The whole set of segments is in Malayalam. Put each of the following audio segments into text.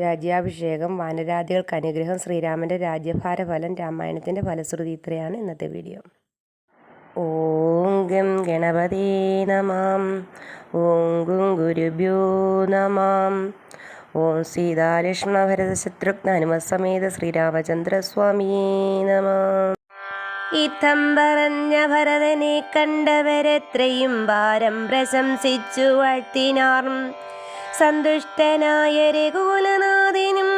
രാജ്യാഭിഷേകം വാനരാദികൾക്ക് അനുഗ്രഹം ശ്രീരാമന്റെ രാജ്യഭാരഫലം രാമായണത്തിന്റെ ഫലശ്രുതി ഇത്രയാണ് ഇന്നത്തെ വീഡിയോ. ഓം ഗം ഗണപതേ നമാം. ഓം ഗും ഗുരുഭ്യോ നമാം. ഓം സീതാലക്ഷ്മണ ഭരത ശത്രുഘ്ന ഹനുമസമേത ശ്രീരാമചന്ദ്രസ്വാമിയേ നമാം. ഇത്തം പറഞ്ഞ ഭരതനെ കണ്ടവരെത്രയും ഭാരം പ്രശംസിച്ചു വാഴ്ത്തിനാർ. സന്തുഷ്ടനായ രഘുകുലനാഥനും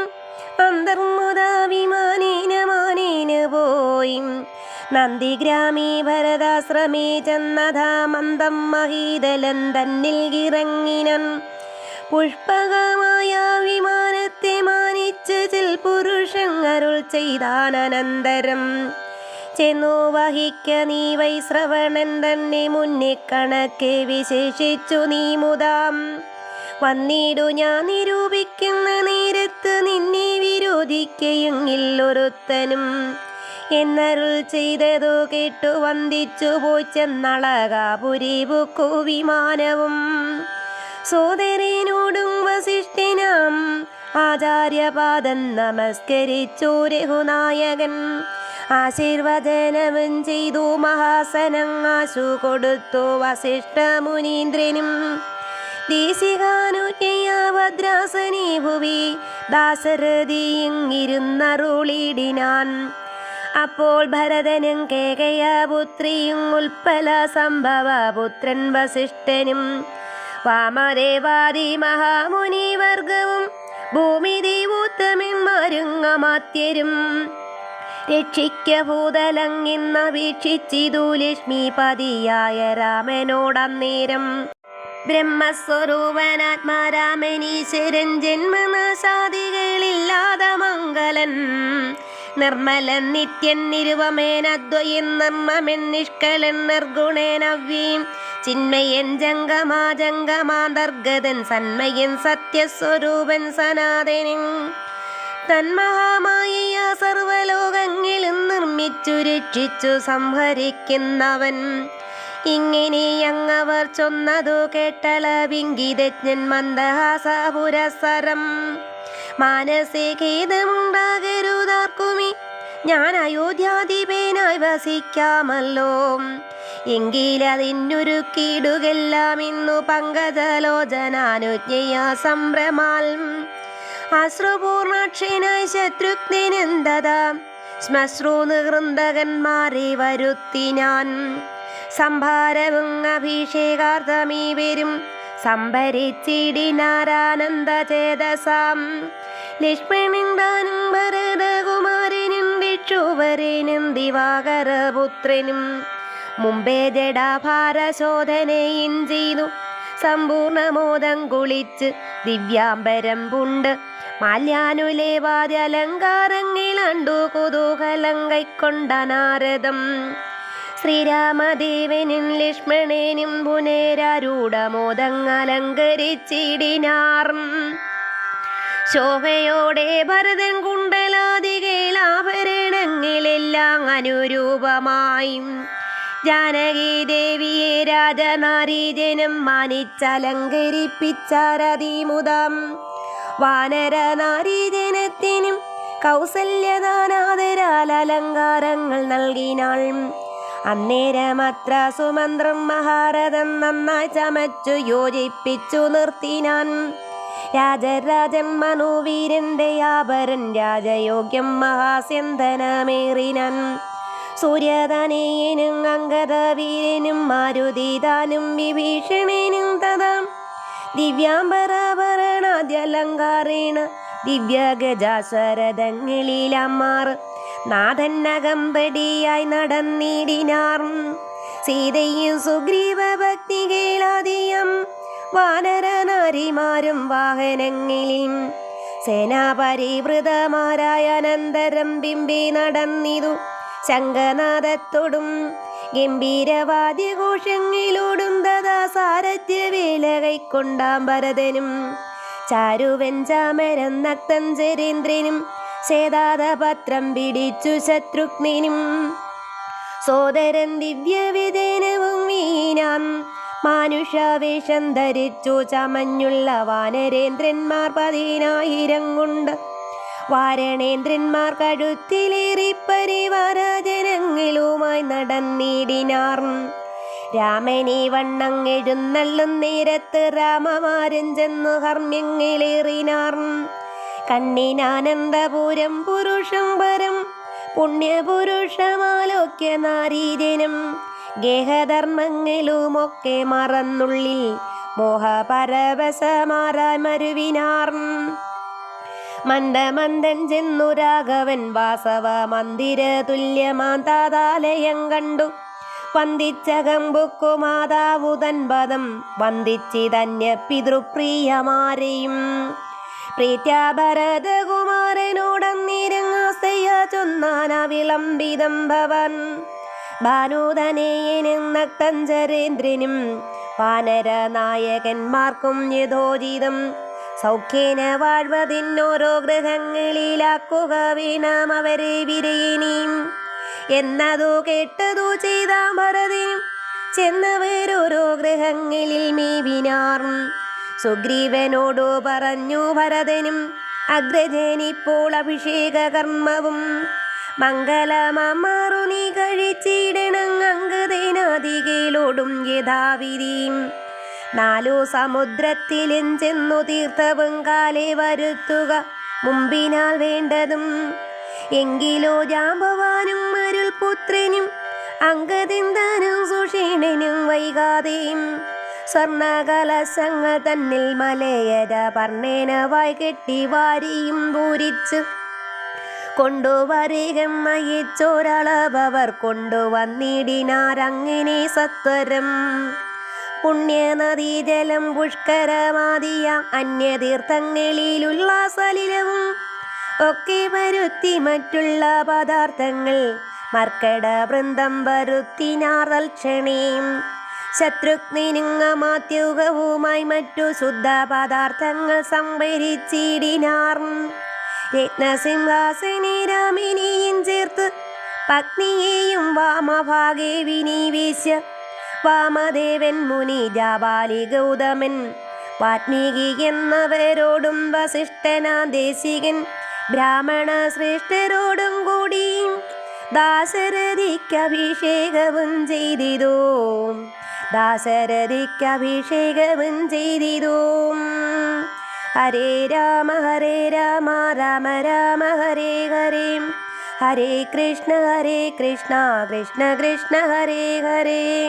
അന്തർമുദാഭിമാനേന മാനേന പോയി. നന്ദിഗ്രാമീ ഭരതാശ്രമേ ചെന്നതാ മന്ദം മഹീതലൻ തന്നിൽ ഇറങ്ങിനൻ. പുഷ്പകമായ വിമാനത്തെ മാനിച്ച് ചിൽ പുരുഷങ്ങരുൾ ചെയ്താനന്തരം ചെന്നു വഹിക്ക നീ വൈശ്രവണൻ തന്നെ മുന്നേ കണക്കെ വിശേഷിച്ചു നീ മുതാം. വന്നിടു ഞാൻ നിരൂപിക്കുന്ന നേരത്ത് നിന്നെ വിരോധിക്കയെങ്കിലൊരുത്തനും എന്നരുൾ ചെയ്തതു കേട്ടു വന്ദിച്ചു പോയി ചെന്നളകാപുരി ബുക്കു വിമാനവും. സോദരനോടും വസിഷ്ഠനാം ആചാര്യപാദം നമസ്കരിച്ചു രഘുനായകൻ ആശീർവചനവും ചെയ്തു മഹാസനങ്ങാശു കൊടുത്തു വസിഷ്ഠ മുനീന്ദ്രനും. ദേശികാനുജ്ഞയ ഭദ്രാസനേ ഭുവി ദാസരഥിയിങ്ങിരുന്നറുളിടിനാൻ അപ്പോൾ ഭരതനും കേകയ പുത്രിയും ഉൽപ്പല സംഭവ പുത്രൻ വസിഷ്ഠനും. വാമദേവാദി മഹാമുനിവർഗവും ഭൂമി ദേവോത്തമന്മാരുങ്ങമാത്യരും രക്ഷിക്ക ഭൂതലങ്ങിന്ന വീക്ഷിച്ചിതു ലക്ഷ്മിപതിയായ രാമനോടന്നേരം. ബ്രഹ്മസ്വരൂപനാത്മാരാമനീശ്വരൻ ജന്മനാശാദികളില്ലാതെ മംഗലൻ. നിർമ്മലൻ നിത്യൻ നിരുപമേനദ്വയൻ നിർമ്മമൻ നിഷ്കളൻ നിർഗുണേനവ്യം ചിന്മയൻ ജംഗമാ ജംഗമാന്തർഗതൻ സന്മയൻ സത്യസ്വരൂപൻ സനാതനൻ. തന്മഹാമായ സർവലോകങ്ങളും നിർമ്മിച്ചു രക്ഷിച്ചു സംഹരിക്കുന്നവൻ. ഇങ്ങനെ അങ്ങവർ ചൊന്നതു കേട്ടള വിങ്കിതജ്ഞൻ മന്ദഹാസപുരസരം. മാനസികേതമുണ്ടാകരുതാർക്കുമി ഞാൻ അയോധ്യാധിപേനായി വസിക്കാമല്ലോ. എങ്കിലതിന്നൊരു കീടുകെല്ലാം ഇന്നു പങ്കജലോചനാനുജ്ഞയാ സംഭ്രമാൽ. അശ്രുപൂർണക്ഷനായി ശത്രുഘ്നെന്തതാ ശ്മശ്രു നികൃന്ദകന്മാരെ വരുത്തിനാൻ സംഭാരവും അഭിഷേകാർത്ഥമീ വരും. സംഭരിച്ചിടിനാരാനന്ദ ചേതസാം. ലക്ഷ്മണന്താനും ഭരതകുമാരനും രക്ഷുവരനും ദിവാകരപുത്രനും. മുമ്പേ ജഡാഭാരശോധനയും ചെയ്തു. സമ്പൂർണമോദം കുളിച്ച് ദിവ്യാംബരം പുണ്ട്. മാല്യാനുലേവാദി അലങ്കാരങ്ങളണ്ടു കുതൂഹലം കൈക്കൊണ്ട നാരദം. ശ്രീരാമദേവനും ലക്ഷ്മണനും പുനേരൂഢമോദങ്ങലങ്കരിച്ചിടിനാർ ശോഭയോടെ ഭരതൻ കുണ്ടലാദികളാഭരണങ്ങളെല്ലാം അനുരൂപമായും. ജാനകി ദേവിയെ രാജനാരീജനം മാനിച്ചലങ്കരിപ്പിച്ചാരതിമുദം. വാനരനാരീജനത്തിനും കൗസല്യദാനാദരാൽ അലങ്കാരങ്ങൾ നൽകിനാൾ. അന്നേരമത്ര സുമന്ത്രം മഹാരഥം നന്നായി ചമച്ചു യോജിപ്പിച്ചു നിർത്തിനാൻ രാജരാജൻ മനോവീരന്റെ ആപരൻ രാജയോഗ്യം മഹാസ്യന്തനമേറിനാൻ സൂര്യധനേനും അങ്കദവീരനും മാരുതിദാനും വിഭീഷണനും തഥാ. ദിവ്യാംബരാഭരണാദ്യലങ്കാരേണ ദിവ്യഗജാശരഥങ്ങളിലമ്മാർ നാഥന്നകമ്പടിയായി നടന്നിടിനാർ. സീതയും സുഗ്രീവ ഭക്തി ഭക്തികളാദിയം വാനരനാരിമാരും വാഹനങ്ങളിൽ സേനാപരിവൃതമാരായ അനന്തരം ബിംബി നടന്നിതു ശങ്കനാഥത്തോടും ഗംഭീരവാദ്യഘോഷങ്ങളോടും തഥാ സാരഥ്യവേല കൈക്കൊണ്ടാം ഭരതനും ചാരുവെഞ്ചാമരം നക്തം ചരേന്ദ്രനും ശേതാതപത്രം പിടിച്ചു ശത്രുഘ്നും സോദരൻ ദിവ്യവിജനവും വീനാം. മാനുഷവേഷം ധരിച്ചു ചമഞ്ഞുള്ള വാനരേന്ദ്രന്മാർ പതിനായിരം കൊണ്ട്. വാരണേന്ദ്രന്മാർ കഴുത്തിലേറി പരിവാര ജനങ്ങളുമായി നടന്നിടിനാർ രാമനെ വണ്ണം എഴുന്നള്ളും നേരത്ത് രാമമാരൻ ചെന്നു കർമ്മ്യങ്ങളേറിനാർ കണ്ണിനാനന്ദപുരം പുരുഷം പരം പുണ്യപുരുഷമാലോക്യ നാരീജനം ഗേഹധർമ്മങ്ങളുമൊക്കെ മറന്നുള്ളിൽ മോഹപരവശമാരായി മരുവിനാർ. മന്ദമന്ദൻ ചെന്നു രാഘവൻ വാസവ മന്ദിര തുല്യമാന്താതാലയം കണ്ടു. വന്ദിച്ചകമ്പുക്കു മാതാവു തൻപദം വന്ദിച്ചിതന്യ പിതൃപ്രിയമാരെയും പ്രീത്യാ ഭരതകുമാരനോടന്നിരങ്ങാസ്തയ ചൊന്നാന ഭവൻ ഭാനുധനേയനും നക്തഞ്ചരേന്ദ്രനും വാനര നായകന്മാർക്കും യഥോചിതം. സൗഖ്യേന വാഴ്വതിന്നോരോ ഗൃഹങ്ങളിലാക്കുക വീണാം അവരെ വിരയിനിയും എന്നതു കേട്ടതു ചെയ്താ ഭരതിനും ചെന്നവരോരോ ഗൃഹങ്ങളിൽ മേവിനാർ. സുഗ്രീവനോടു പറഞ്ഞു ഭരതനും അഗ്രജനിപ്പോൾ അഭിഷേക കർമ്മവും മംഗലമാറു നീ കഴിച്ചിടണം അങ്കതേനാദികളോടും യഥാവിധിയും. നാലു സമുദ്രത്തിലും ചെന്നു തീർത്ഥവും കാലെ വരുത്തുക മുമ്പിനാൽ വേണ്ടതും. എങ്കിലോ ജാമ്പവാനും അരുൾ പുത്രനും അങ്കതിന്താനും സുഷീണനും വൈകാതെയും സ്വർണകലശങ്ങൾ തന്നിൽ മലയര പർണേനവായി കെട്ടി വാരിയും പൂരിച്ച്. കൊണ്ടുവരികം മയിച്ചോരളവർ കൊണ്ടുവന്നിടിനാരങ്ങിനെ സത്വരം. പുണ്യനദീജലം പുഷ്കരമാതിയ അന്യതീർത്ഥങ്ങളിൽ ഉല്ലാസലിലവും ഒക്കെ വരുത്തി മറ്റുള്ള പദാർത്ഥങ്ങൾ മർക്കട വൃന്ദം വരുത്തിനാറൽ ക്ഷണേം ശത്രുഘ്നിനുങ്ങമാത്യുകവുമായി മറ്റു ശുദ്ധ പദാർത്ഥങ്ങൾ സംഭരിച്ചിടിനാർ. രത്നസിംഹാസിനി രാമിനിയും ചേർത്ത് പത്നിയെയും വാമഭാഗേ വിനിവേശ്യ. വാമദേവൻ മുനി ജാബാലി ഗൗതമൻ വാത്മീകി എന്നവരോടും വസിഷ്ഠനാ ദേശികൻ ബ്രാഹ്മണ ശ്രേഷ്ഠരോടും കൂടി ദാശരഥിക്ക് അഭിഷേകവും ചെയ്തിതോ. ദാശരഥിക്ക് അഭിഷേകവും ചെയ്തിതോ. ഹരേ രാമ ഹരേ രാമ രാമ രാമ ഹരേ ഹരേ. ഹരേ കൃഷ്ണ ഹരേ കൃഷ്ണ കൃഷ്ണ കൃഷ്ണ ഹരേ ഹരേ.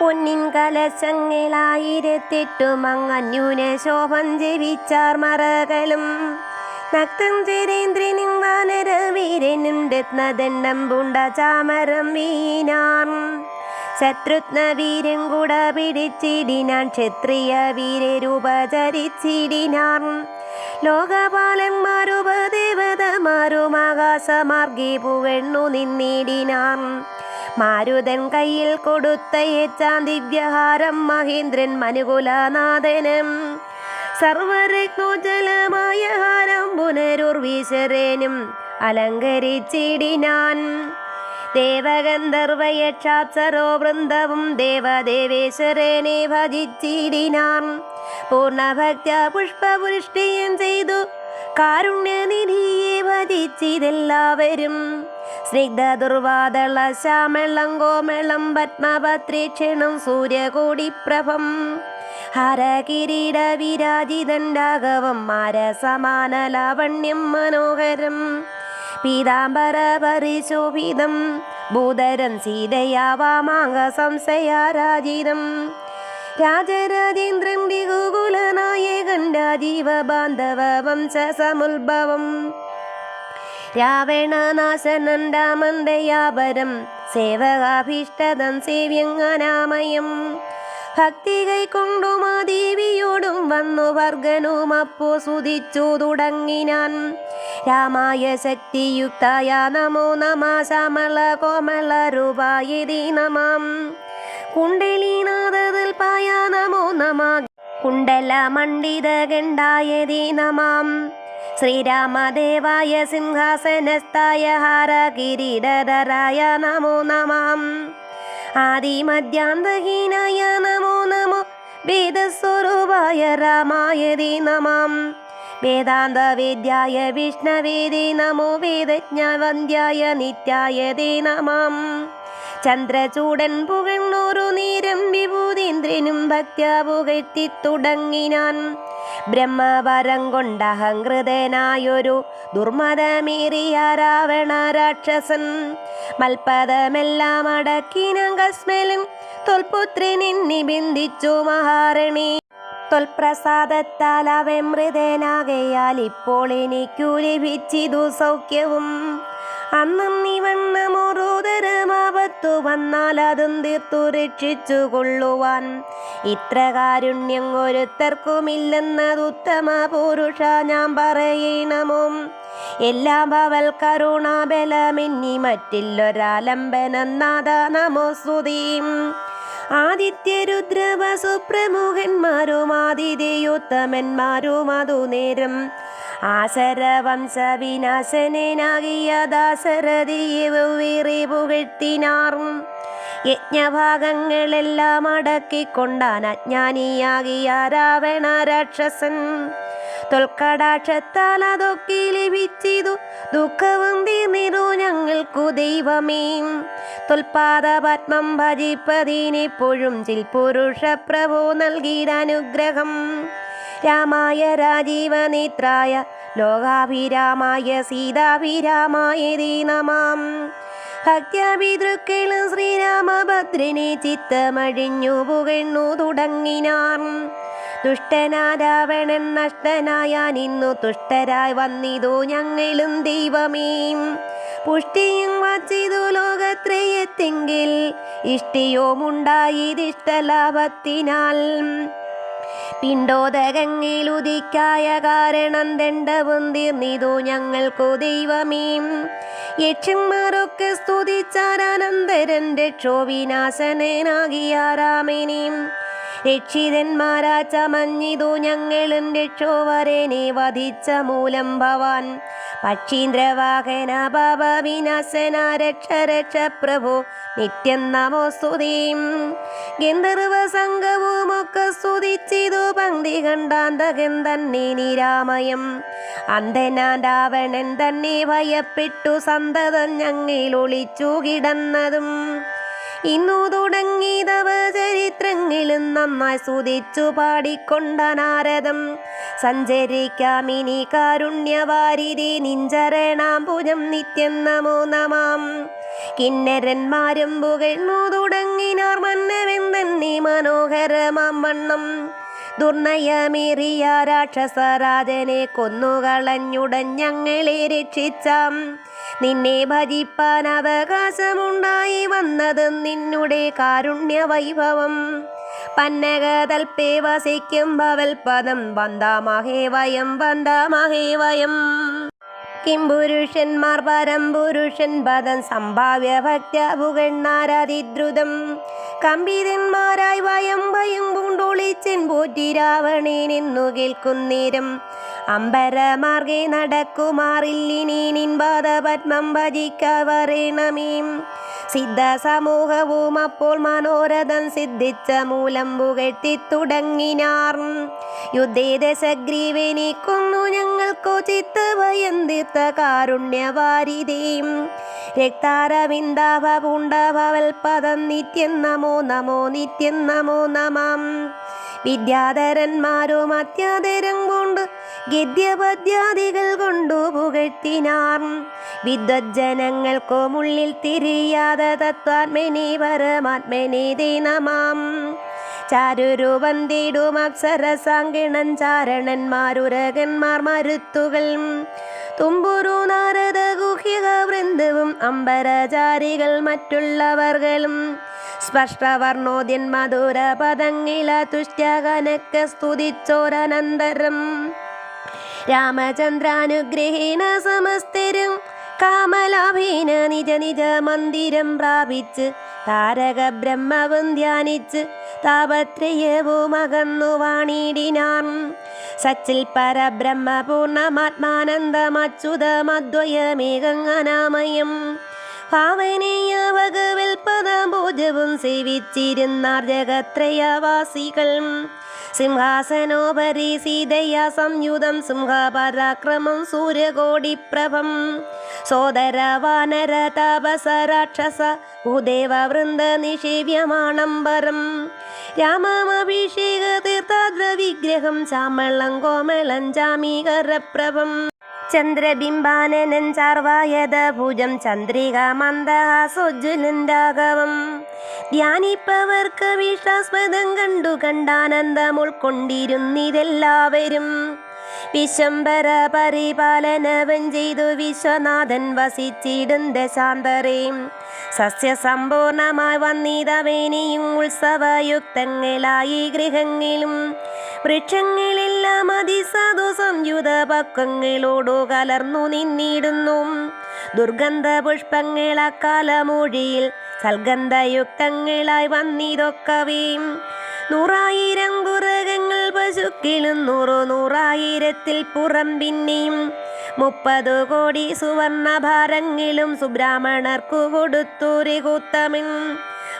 പൊന്നിൻ കലശങ്ങളായിരത്തെട്ടും അങ്ങന്യൂന ശോഭം ജപിച്ചാർ മറകളും നക്തം ചരേന്ദ്രനും വാനരവീരനും രത്നദണ്ഡം പൂണ്ട ചാമരം വീണാർ ശത്രുഘ്ന വീരൻ കൂട പിടിച്ചിടിനാൻ ക്ഷത്രിയ വീരരൂപചരിച്ചിടിനാർ ലോകപാലന്മാരുപദേവതമാരും ആകാശമാർഗി പുകണ്ണു നിന്നിടിനാൻ. മാരുതൻ കയ്യിൽ കൊടുത്തയച്ചാൻ ദിവ്യഹാരം മഹേന്ദ്രൻ മനുകുലനാഥനം. സർവരത്നോജലമായ ഹാരം പുനരുർവീശ്വരനും അലങ്കരിച്ചിടിനാൻ. ദേവഗന്ധർവയക്ഷാപ്സരോ വൃന്ദവും ദേവദേവേശ്വരനെ ഭജിച്ചിടിനാൻ പൂർണഭക്ത പുഷ്പവൃഷ്ടിയും ചെയ്തു. കാരുണ്യനിധിയെ ഭജിച്ചിതെല്ലാവരും. സ്നിഗ്ധ ദുർവാദള ശ്യാമളം കോമളം പത്മപത്രീക്ഷണം സൂര്യകോടിപ്രഭം. ഹരകിരീട വിരാജിതൻ രാഘവം മാരസമാന ലാവണ്യം മനോഹരം. പീതാംബര പരിശോഭിതം ഭൂതരം സീതയാവാമാങ്ക സംശയാരാജിതം രാജരാജേന്ദ്രൻ രഘുകുലനായകൻ രാജീവ ബാന്ധവ വംശ സമുത്ഭവം രാവണനാശനൻ രാമന്തയാപരം സേവകാഭീഷ്ടതം സേവ്യങ്ങനാമയം. ഭക്തി കൈക്കൊണ്ടും ആ ദേവിയോടും വന്നു വർഗനും അപ്പോ സുതിച്ചു തുടങ്ങിനാൻ. രാമായ ശക്തിയുക്തായ നമോ നമ ശ്യാമള കോമള രൂപായതി നമാം കുണ്ടലീനാഥൽപായ നമോ നമ കുണ്ടല മണ്ഡിത ഗണ്ഡായതി നമം ശ്രീരാമദേവായ സിംഹാസനസ്ഥായ ഹാര കിരീടധരായ നമോ നമാം ആദിമധ്യാന്തഹീനായ നമോ നമോ. വേദസ്വരൂപായ രാമായ ദേ നമാം. വേദാന്ത വേദ്യായ വിഷ്ണവേദേ നമോ. വേദജ്ഞവന്ധ്യായ നിത്യായ ദേ നമാം. ചന്ദ്രചൂടൻ പുകഴ്ന്നോരു നീരം വിഭൂതീന്ദ്രനും ഭക്ത്യാ പുകഴ്ത്തി തുടങ്ങിനാൻ. ബ്രഹ്മവരം കൊണ്ട് അഹങ്കൃതനായൊരു ദുർമതമേറിയ രാവണ രാക്ഷസൻ. മൽപദമെല്ലാം അടക്കിനം തൊൽപുത്രി നിന്നി ബിന്ദിച്ചു മഹാരണി. തൊൽപ്രസാദത്താൽ അവൻ മൃതനാകയാൽ ഇപ്പോൾ എനിക്കു ലഭിച്ചിതു സൗഖ്യവും. അന്നും നീ വണ്ണമോരോദരമാപത്തു വന്നാൽ അതും തീർത്തു രക്ഷിച്ചു കൊള്ളുവാൻ ഇത്ര കാരുണ്യം ഒരുത്തർക്കുമില്ലെന്നതുത്തമ പുരുഷ ഞാൻ പറയണമോ? എല്ലാം ഭവൽ കരുണാബലമെന്നി മറ്റില്ലൊരാലംബനനാഥ നമോ സ്തുതിയും ആദിത്യരുദ്രവസുപ്രമുഖന്മാരും ആദിതിയുത്തമന്മാരും അതു നേരം ആശരവംശ വിനാശനാകിയ ദാസരതിയെ വീറി പുകഴ്ത്തിനാർ യജ്ഞഭാഗങ്ങളെല്ലാം അടക്കിക്കൊണ്ടാൻ അജ്ഞാനിയാകിയ രാവണ രാക്ഷസൻ. തൊൽക്കടാക്ഷത്താൽ അതൊക്കെ ലഭിച്ചിതു. ദുഃഖവും തീർന്നിരു ഞങ്ങൾക്കു ദൈവമേ. തൊൽപാദ പത്മം ഭജിപ്പതിനെപ്പോഴും ചിൽ പുരുഷ പ്രഭു നൽകിയിരനുഗ്രഹം രാമായ രാജീവനേത്രായ ലോകാഭിരാമായ സീതാഭിരാമായ ദേ നമാം ഭക്ത്യപിതൃക്കളും ശ്രീരാമഭദ്രനെ ചിത്തമഴിഞ്ഞു പുകഴ്ന്നു തുടങ്ങിനാർ ദുഷ്ടനാരാവണൻ നഷ്ടനായാൻ ഇന്നു തുഷ്ടരായി വന്നിതു ഞങ്ങളും ദൈവമേ. പുഷ്ടിയും വച്ചിതു ലോകത്രയത്തെങ്കിൽ ഇഷ്ടിയോമുണ്ടായതിഷ്ടലാഭത്തിനാൽ പിണ്ടോദകങ്ങിലുദിക്കായ കാരണം ദണ്ഡവും തീർന്നിതു ഞങ്ങൾക്കു ദൈവമേ. യക്ഷന്മാരൊക്കെ സ്തുതിച്ചാരാനന്ദരൻ രക്ഷോ വിനാശനനാകിയ രാമനെയും രക്ഷിതന്മാരാ ചമഞ്ഞിതു ഞങ്ങളും നീ വധിച്ച മൂലം ഭവാൻ. പക്ഷീന്ദ്രവാഹന ഭവ വിനാശന രക്ഷ രക്ഷ പ്രഭു നിത്യം നമോ സ്തുതിയും ഗന്ധർവ സംഘവുമൊക്കെ സ്തുതിച്ചിതു പങ്ക്തി കണ്ടാന്തകൻ തന്നെ നിരാമയം അന്ധനാൻ രാവണൻ തന്നെ ഭയപ്പെട്ടു സന്തതം ഞങ്ങളിൽ ഒളിച്ചു കിടന്നതും. ഇന്നു തുടങ്ങിയതവ ചരിത്രങ്ങളും നന്നായി സ്തുതിച്ചു പാടിക്കൊണ്ട നാരദം സഞ്ചരിക്കാമിനി കാരുണ്യവാരിതി നിഞ്ചരണാംബുജം നിത്യം നമോ നമാം. കിന്നരന്മാരും പുകഴ്ന്നു തുടങ്ങിനാർ മന്നവെന്തന്നെ മനോഹരമാം വണ്ണം. ദുർനയമേറിയ രാക്ഷസരാജനെ കൊന്നുകളഞ്ഞുടൻ ഞങ്ങളെ രക്ഷിച്ചാം. നിന്നെ ഭജിപ്പാൻ അവകാശമുണ്ടായി വന്നത് നിന്നുടെ കാരുണ്യ വൈഭവം പന്നകതൽപ്പേ വസിക്കും ഭവൽ പദം വന്ദാമഹേ വയം വന്ദാമഹേ വയം. കിം പുരുഷന്മാർ പരം പുരുഷൻ പദം സംഭാവ്യ ഭക്ത പുകണ്ണാരതിദ്രുതം കമ്പിതന്മാരായി വയം ഭയം പൂണ്ടൊളിച്ചൻ പോറ്റി രാവണേനെന്നു കേൾക്കുന്നേരം. അമ്പരമാർഗെ നടക്കുമാറില്ലിനി നിൻപാദ പത്മം ഭജിക്കവറേണമീം സിദ്ധ സമൂഹവും അപ്പോൾ മനോരഥം സിദ്ധിച്ച മൂലം പുകഴ്ത്തി തുടങ്ങിനാർ. യുദ്ധേ ദശഗ്രീവനിക്കുന്നു കൊന്നു ഞങ്ങൾക്കോ ചിത്തഭയം തീർത്ത കാരുണ്യവാരിതയും രക്താരവിന്ദാഭ പൂണ്ടഭവൽ പദം നിത്യം നമോ നമോ നിത്യം നമോ നമാം. വിദ്യാധരന്മാരും അത്യാദരം കൊണ്ട് ഗദ്യപദ്യാദികൾ കൊണ്ടു പുകഴ്ത്തിനാർ. വിദ്വജ്ജനങ്ങൾക്കോ മുള്ളിൽ തിരിയാതെ തത്വാത്മനി പരമാത്മനി ദേ നമാം ചാരുരൂപം തേടും അപ്സരസാങ്കിണൻ ചാരണന്മാരുരകന്മാർ മരുത്തുകൾ. തുമ്പുരു നാരദ ഗുഹ്യക വൃന്ദവും അമ്പരചാരികൾ മറ്റുള്ളവർകളും സ്പഷ്ടവർണോദ്യൻ മധുര പദങ്ങില തുഷ്ടകനക്ക സ്തുതിച്ചോരനന്തരം. രാമചന്ദ്രാനുഗ്രഹീണ സമസ്തരും കാമലാഭീന നിജ നിജ മന്ദിരം പ്രാപിച്ച് താരക ബ്രഹ്മവും ധ്യാനിച്ച് താപത്രയവും അകന്നു വാണിടിനാർ സച്ചിൽ പരബ്രഹ്മ പൂർണമാത്മാനന്ദമച്യുതമദ്വയമേകങ്ങനാമയം ഭാവനീയ പദം പൂജവും സേവിച്ചിരുന്നാർ ജഗത്രയവാസികൾ. സിംഹാസനോപരി സീതയ സംയുതം സിംഹപരാക്രമം സൂര്യകോടിപ്രഭം. സോദര വാനര താപസ രാക്ഷസ ഭൂദേവ വൃന്ദ നിഷേവ്യമാണംബരം രാമമഭിഷേക തീർത്ഥാദ്ര വിഗ്രഹം ചാമളം കോമളം ചാമീകരപ്രഭം ചന്ദ്രബിംബാനനൻ ചാർവായത ഭുജം ചന്ദ്രിക മന്ദഹാസോജ്വലൻ രാഘവം ധ്യാനിപ്പവർക്ക് വിശ്വാസ്പദം കണ്ടു കണ്ടാനന്ദം ഉൾക്കൊണ്ടിരുന്നിതെല്ലാവരും വിശ്വംബര പരിപാലനവൻ ചെയ്തു വിശ്വനാഥൻ വസിച്ചിടും ദശാന്തരേം സസ്യസമ്പൂർണമായി വന്നിതവേനിയും ഉത്സവയുക്തങ്ങളായി ഗൃഹങ്ങളിലും വൃക്ഷങ്ങളെല്ലാം അതിസാധു സംയുത പക്വങ്ങളോടു കലർന്നു നിന്നിടുന്നു. ദുർഗന്ധ പുഷ്പങ്ങൾ സൽഗന്ധയുക്തങ്ങളായി വന്നിതൊക്കവേ. നൂറായിരം കുറകങ്ങൾ പശുക്കളും നൂറു നൂറായിരത്തിൽ പുറം പിന്നെയും മുപ്പത് കോടി സുവർണഭാരങ്ങളും സുബ്രാഹ്മണർക്കു കൊടുത്തൂരി കൂത്തമിൻ.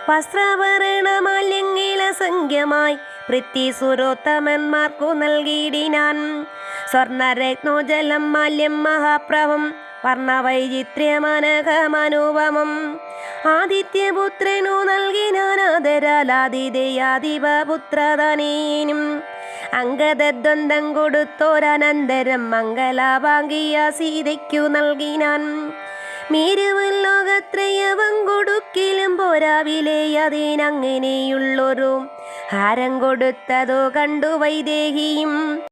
വസ്ത്രഭരണ മാല്യങ്ങൾ അസംഖ്യമായി പൃഥ്വി സുരോത്തമന്മാർക്കു നൽകിയിടിനാൻ. സ്വർണരത്നോജലം മാല്യം മഹാപ്രഭം വർണവൈചിത്ര്യമനഘമനുപമം ആദിത്യപുത്രനു നൽകിനാനാദരാലാതിഥേയാധിപുത്രതനീനും അംഗദ്വന്ദ്ം കൊടുത്തോരനന്തരം മംഗലാഭാംഗിയ സീതയ്ക്കു നൽകിനാൻ. മീരുവൻ ലോകത്രയവം കൊടുക്കിലും പോരാവിലെ അതിനങ്ങനെയുള്ളൊരു ഹാരം കൊടുത്തതോ കണ്ടു വൈദേഹിയും.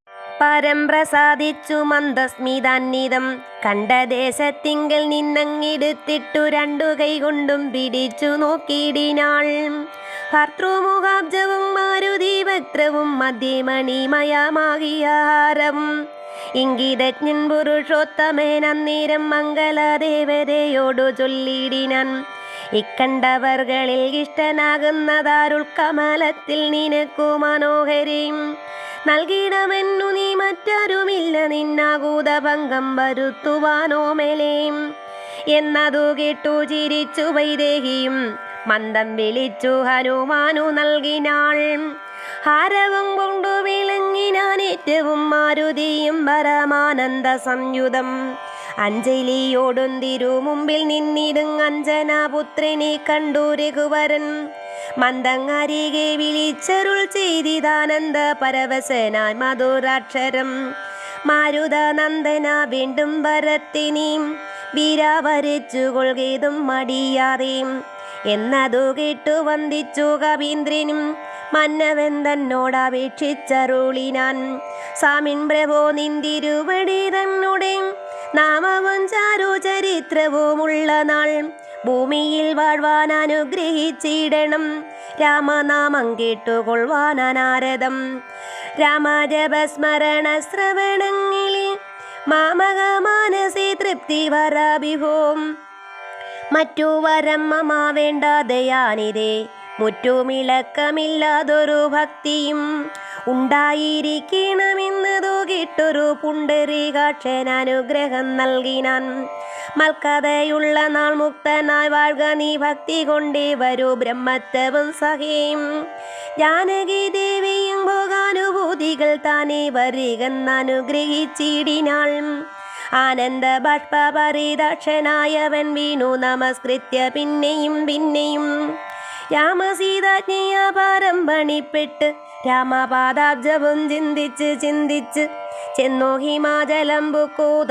പരം പ്രസാദിച്ചു മന്ദസ്മിതാന്നിതം കണ്ട ദേശത്തിങ്കിൽ നിന്നങ്ങിടുത്തിട്ടു രണ്ടു കൈകൊണ്ടും പിടിച്ചു നോക്കിയിടിനാൾ. ഭർത്തൃമുഖാബ്ജവും മാരുതി വക്രവും മധ്യമണിമയമാകിയാരം ഇംഗിതജ്ഞൻ പുരുഷോത്തമേൻ അന്നേരം മംഗളദേവതയോടു ചൊല്ലിടിനാൻ. ഇക്കണ്ടവർകളിൽ ഇഷ്ടനാകുന്നതാരുൾ കമലത്തിൽ നിനക്കു മനോഹരിയും നൽകിയിടമെന്നു നീ മറ്റാരുമില്ല നിന്നാകൂത ഭംഗം വരുത്തുവാനോ മേലേം. എന്നതു കേട്ടു ചിരിച്ചു വൈദേഹിയും മന്ദം വിളിച്ചു ഹനുമാനു നൽകിനാൾ. ഹാരവും കൊണ്ടു വിളങ്ങിനാൻ ഏറ്റവും മാരുതിയും പരമാനന്ദ സംയുതം. അഞ്ജലിയോടും തിരു മുമ്പിൽ നിന്നിടും അഞ്ജനാപുത്രനെ കണ്ടു രഘുവരൻ. മന്ദങ്ങരികെ വിളിച്ചരുൾ ചെയ്തിതാനന്ദ പരവശനാൽ മധുരാക്ഷരം. മാരുത നന്ദന വീണ്ടും വരത്തിനീം വീരാവരച്ചു കൊள்കേതും മടിയാതെയും എന്നതു കേട്ടു വന്ദിച്ചു കവീന്ദ്രനും മന്നവൻ തന്നോടപേക്ഷിച്ചരുളിനാൻ സാമിൻ പ്രഭോ നിന്തിരുവടി തന്നുടെ. നാമവും ചാരു ചരിത്രവുമുള്ള നാൾ. ഭൂമിയിൽ വാഴ്വാൻ അനുഗ്രഹിച്ചിടണം. രാമനാമം കേട്ടുകൊള്ളുവാൻ അനാരദം രാമജപസ്മരണ ശ്രവണങ്ങളിൽ മാമക മാനസി തൃപ്തി വരാഭിഭോം മറ്റു വരം മമാവേണ്ട ദയാനിതേ മുറ്റുമിളക്കമില്ലാതൊരു ഭക്തിയും ഉണ്ടായിരിക്കണമെന്നതു കിട്ടൊരു പുണ്ടരീകാക്ഷൻ അനുഗ്രഹം നൽകിനാൻ. മൽക്കഥയുള്ള നാൾ മുക്തനായി വാഴ്ക നീ ഭക്തി കൊണ്ടേ വരൂ ബ്രഹ്മത്വവും സഹേം ജാനകി ദേവിയും ഭോഗാനുഭൂതികൾ താനേ വരികെന്നനുഗ്രഹിച്ചിടിനാൾ ആനന്ദ ബാഷ്പ പരിദക്ഷനായവൻ വീണു നമസ്കൃത്യ പിന്നെയും പിന്നെയും. രാമസീതാജ്ഞയ പാരം പണിപ്പെട്ട് രാമപാദാബ്ജവും ചിന്തിച്ച് ചിന്തിച്ച് ചെന്നു ഹിമാചലം ബുക്കൂ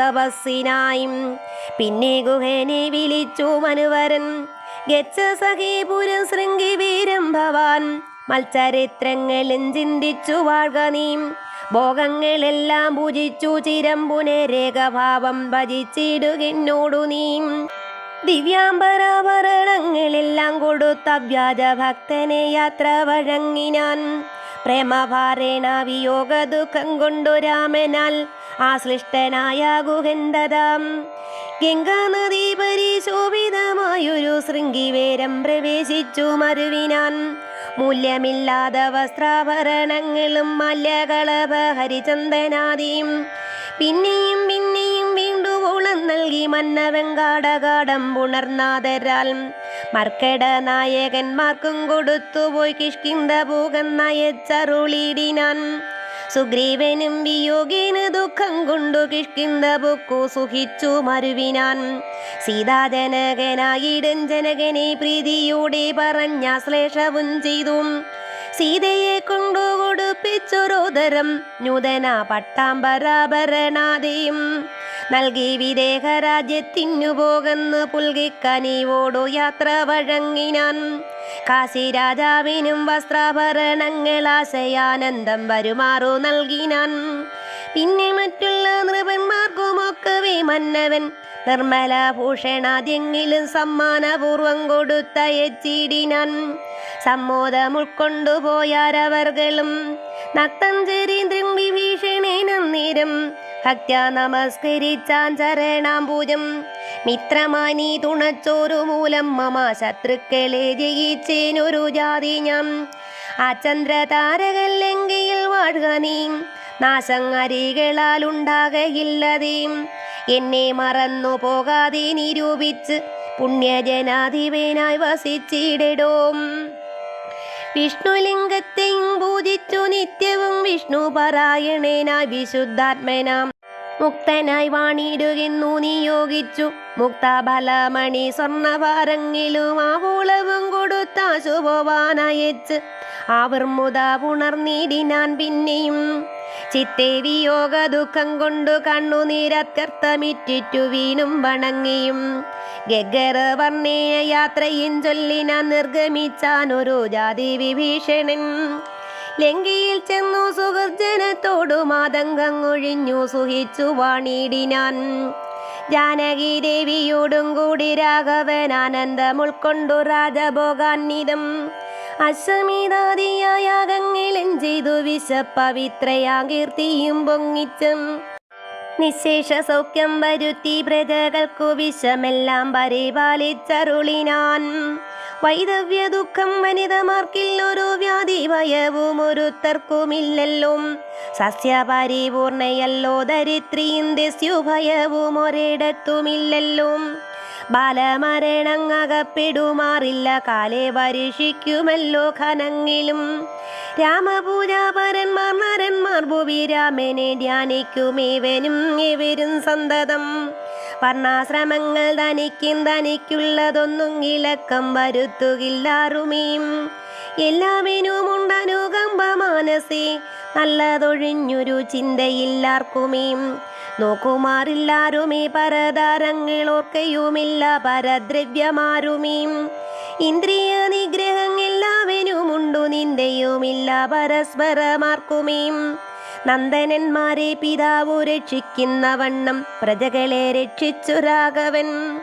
പിന്നെ ഗുഹനെ വിളിച്ചു മനുവരൻ ഗച്ഛ സഹീപുരം ശൃംഗി വീരം ഭവാൻ. മത്സരിത്രങ്ങളും ചിന്തിച്ചു വാഴ്ക നീ ഭോഗങ്ങളെല്ലാം പൂജിച്ചു ചിരം പുനരേകഭാവം ഭജിച്ചിടുകെന്നോടു നീ. ദിവ്യാംബരാഭരണങ്ങളെല്ലാം കൊടുത്ത വ്യാജ ഭക്തനെ യാത്ര വഴങ്ങിനാൻ. പ്രേമഭാരേണ വിയോഗ ദുഃഖം കൊണ്ടു രാമനാൽ ആശ്ലിഷ്ടനായ ഗുഹന്തതാം ഗംഗാനദീപരി പരിശോഭിതമായൊരു ശൃംഗിവേരം പ്രവേശിച്ചു മരുവിനാൻ. മൂല്യമില്ലാത്ത വസ്ത്രാഭരണങ്ങളും മല്യകളഭ ഹരിചന്ദനാദിയും. പിന്നെയും പിന്നെയും വീണ്ടുവോളം നൽകി നൽകി മന്നവെങ്കാടകാടം ഉണർന്നാതരാൽ മർക്കട നായകന്മാർക്കും കൊടുത്തുപോയി കിഷ്കിന്ത പൂകന്നയച്ചറുളിടിനാൻ സുഗ്രീവനും വിയോഗേന ദുഃഖം കൊണ്ടു കിഷ്കിന്ത പൊക്കു സുഖിച്ചു മരുവിനാൻ. സീതാജനകനായിടൻ ജനകനെ പ്രീതിയോടെ പറഞ്ഞ ശ്ലേഷവും ചെയ്തു. സീതയെ കൊണ്ടു കൊടുപ്പിച്ചൊരുതരം നൂതന പട്ടാമ്പരാഭരണാതെയും നൽകി വിദേഹ രാജ്യത്തിനു പോകുന്നു പുൽകിക്കനിവോടു യാത്ര വഴങ്ങിനാൻ. കാശി രാജാവിനും വസ്ത്രാഭരണങ്ങൾ ആശയാനന്ദം വരുമാറു നൽകിനാൻ. പിന്നെ മറ്റുള്ള നൃപന്മാർക്കുമൊക്കവേ മന്നവൻ നിർമ്മല ഭൂഷണാദ്യെങ്കിലും സമ്മാനപൂർവം കൊടുത്തയച്ചിടിനാൻ സമ്മോദം ഉൾക്കൊണ്ടുപോയാരവർകളും നക്തഞ്ചരീന്ദ്രൻ വിഭീഷണേനം നേരം ഭക്ത്യ നമസ്കരിച്ചാൻ ചരണാംബൂജം മിത്രമായി നീ തുണച്ചോരു മൂലം മമ ശത്രുക്കളെ ജയിച്ചേനൊരു ജാതി ഞാൻ. ആ ചന്ദ്രതാരകൽ ലങ്കയിൽ വാഴുക നീ. നാശങ്ങരികളാൽ ഉണ്ടാകയില്ലതേം എന്നെ മറന്നു പോകാതെ നിരൂപിച്ച് പുണ്യജനാധിപനായി വസിച്ചിടടോം. വിഷ്ണുലിംഗത്തെയും പൂജിച്ചു നിത്യവും വിഷ്ണു പാരായണേനായി വിശുദ്ധാത്മനാം. മുക്തനായി വാണിടുകെന്നു നിയോഗിച്ചു. മുക്തഫലമണി സ്വർണഭാരങ്ങിലും ആവൂളവും കൊടുത്ത ശുഭവാനയച്ച് ആവിർമുത പുണർനീടിനാൻ പിന്നെയും. ചിത്തെ വിയോഗ ദുഃഖം കൊണ്ടു കണ്ണുനീരത്യർത്ഥമിറ്റിറ്റു വീണും വണങ്ങിയും. ഗഗര യാത്രയിൻ ചൊല്ലിന നിർഗമിച്ചാൻ നിർഗമിച്ചാനൊരു ജാതി വിഭീഷണൻ. ലങ്കയിൽ ചെന്നു സുഹൃജനത്തോടു മാതങ്കങ്ങൊഴിഞ്ഞു സുഹിച്ചു വാണിടിനാൻ. ജാനകി ദേവിയോടും കൂടി രാഘവൻ ആനന്ദം ഉൾക്കൊണ്ടു രാജഭോഗാന്വിതം. അശ്വമേധാദിയായ യാഗങ്ങളും ചെയ്തു വിശപ്പവിത്രയാ കീർത്തിയും പൊങ്ങിച്ചും. നിശേഷ സൗഖ്യം വരുത്തി പ്രജകൾക്കു വിഷമെല്ലാം പരിപാലിച്ചരുളിനാൻ. വൈദവ്യ ദുഃഖം വനിതമാർക്കില്ലൊരു വ്യാധി ഭയവും ഒരുത്തർക്കുമില്ലല്ലോ. സസ്യപരിപൂർണയല്ലോ ധരിത്രിയും ദസ്യു ഭയവും ഒരിടത്തുമില്ലല്ലോ. ബാലമരണങ്ങകപ്പെടുമാറില്ല കാലേ പരീക്ഷിക്കുമല്ലോ ഖനങ്ങിലും. രാമപൂജാപരന്മാർ നരന്മാർ ഭൂവി രാമനെ ധ്യാനിക്കുമേവനും ഇവരും സന്തതം. വർണാശ്രമങ്ങൾ തനിക്കും തനിക്കുള്ളതൊന്നും ഇളക്കം വരുത്തുകില്ലാറുമേയും എല്ലാവിനും ഉണ്ടനുകമ്പ മാനസേ നല്ലതൊഴിഞ്ഞൊരു ചിന്തയില്ലാർക്കുമേയും നോക്കുമാറില്ലാരുമേ പരതാരങ്ങളോർക്കയുമില്ല പരദ്രവ്യമാരുമേയും ഇന്ദ്രിയ നിഗ്രഹം എല്ലാവനുമുണ്ടു നിന്ദയുമില്ല പരസ്പരമാർക്കുമേം. നന്ദനന്മാരെ പിതാവു രക്ഷിക്കുന്ന വണ്ണം പ്രജകളെ രക്ഷിച്ചു രാഘവൻ.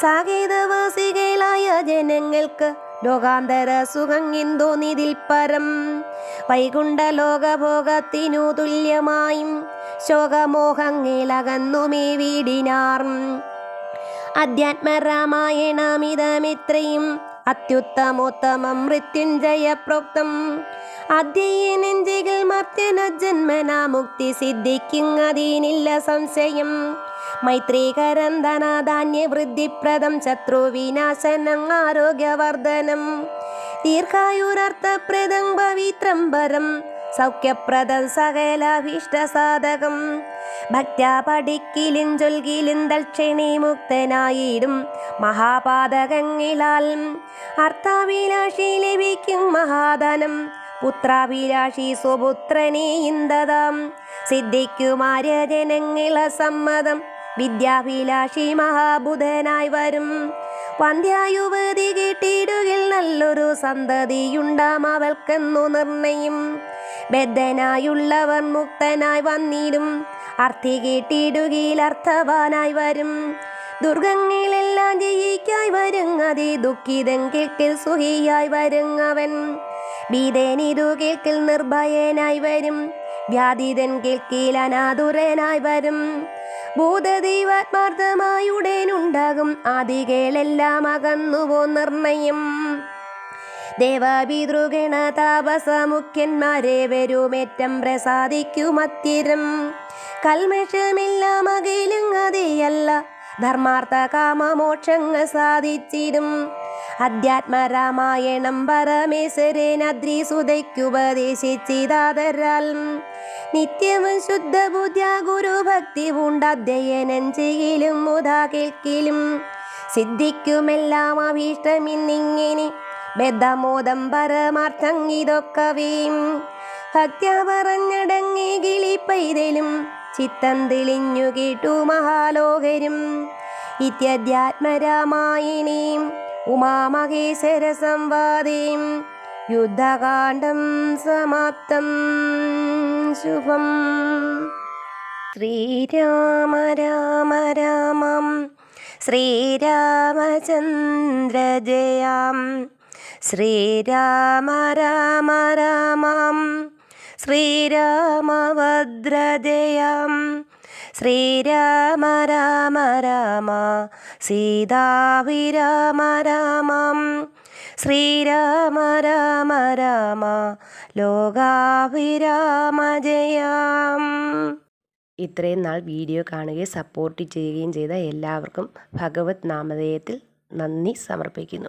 സാകേതവാസികളായ ജനങ്ങൾക്ക് ലോകാന്തര സുഖം എന്തോന്നിതിൽ പരം. വൈകുണ്ഠ ലോകഭോഗത്തിനു തുല്യമായും ശോകമോഹങ്ങളകന്നുമേ വീടിനാർ. അധ്യാത്മരാമായണമിതമിത്രയും അത്യുത്തമോത്തമം മൃത്യുഞ്ജയ പ്രോക്തം അധ്യയനെഞ്ചികൾ മർത്യന ജന്മന മുക്തി സിദ്ധിക്കുന്നതിനില്ല സംശയം. മൈത്രീകരം ധനധാന്യ വൃദ്ധിപ്രദം ശത്രുവിനാശനം ആരോഗ്യവർദ്ധനം. ദീർഘായുരർത്ഥപ്രദം പവിത്രം പരം സൗഖ്യപ്രദം സകലാഭീഷ്ടസാധകം. ഭക്ത്യാ പഠിക്കിലും ചൊൽകിലും ദക്ഷിണി മുക്തനായിടും മഹാപാതകങ്ങളാൽ. അർത്ഥാഭിലാഷി ലഭിക്കും മഹാധനം പുത്രാഭിലാഷി സ്വപുത്രനെ ഇന്ദതാം സിദ്ധിക്കുമാര്യ ജനങ്ങളെ സമ്മതം വിദ്യാഭിലാഷി മഹാബുധനായി വരും. വന്ധ്യായുവതി കിട്ടിയിടുകിൽ നല്ലൊരു സന്തതിയുണ്ടാം അവൾക്കെന്നു നിർണയം. ബദ്ധനായുള്ളവർ മുക്തനായി വന്നിടും. അർത്ഥി കേട്ടിടുകിൽ അർത്ഥവാനായി വരും. ദുർഗങ്ങളെല്ലാം ജയിക്കായി വരുങ്ങതി ദുഃഖിതൻ കേൾക്കിൽ സുഹിയായി വരും വരുങ്ങവൻ ഭീതനിതു കേൾക്കിൽ നിർഭയനായി വരും. വ്യാധിതൻ കേൾക്കിൽ അനാതുരനായി വരും. ഭൂതദൈവാത്മാർത്ഥമായുടേനുണ്ടാകും ആദികളെല്ലാം അകന്നുപോ നിർണയം. ദേവാപിതൃഗണ താപസമുഖ്യന്മാരെ വരുമേറ്റം പ്രസാദിക്കുമത്തിരം. കൽമഷമെല്ലാം മകയിലും അതെയല്ല ധർമാർത്ഥ കാമമോക്ഷങ്ങൾ സാധിച്ചിടും. അധ്യാത്മരാമായണം പരമേശ്വരനദ്രി സുതയ്ക്കുപദേശിച്ചിതാതരാൽ നിത്യവും ശുദ്ധബുദ്ധ്യ ഗുരുഭക്തി പൂണ്ടധ്യയനം ചെയ്യലും മുതാ കേൾക്കിലും. സിദ്ധിക്കുമെല്ലാം അഭീഷ്ടമിന്നിങ്ങനെ ബദ്ധമോദം പരമാർത്ഥം ഇതൊക്കവേയും ഭക്ത്യ പറഞ്ഞടങ്ങി കിളിപ്പൈതലും ചിത്തം തെളിഞ്ഞു കേട്ടു മഹാലോകരും. ഇത്യധ്യാത്മരാമായണീം ഉമാമഹേശ്വര സംവാദീം യുദ്ധകാന്ഡം സമാപ്തം. ശുഭം. ശ്രീരാമ രാമ രാമം. ശ്രീരാമചന്ദ്ര ജയാം. ശ്രീരാമ രാമ രാമം. ശ്രീരാമഭദ്രജയം. ശ്രീരാമ രാമ രാമ സീതാവിരാമ രാമം. ശ്രീരാമ രാമ രാമ ലോകാവിരാമ ജയം. ഇത്രയും നാൾ വീഡിയോ കാണുകയും സപ്പോർട്ട് ചെയ്യുകയും ചെയ്ത എല്ലാവർക്കും ഭഗവത് നാമധേയത്തിൽ നന്ദി സമർപ്പിക്കുന്നു.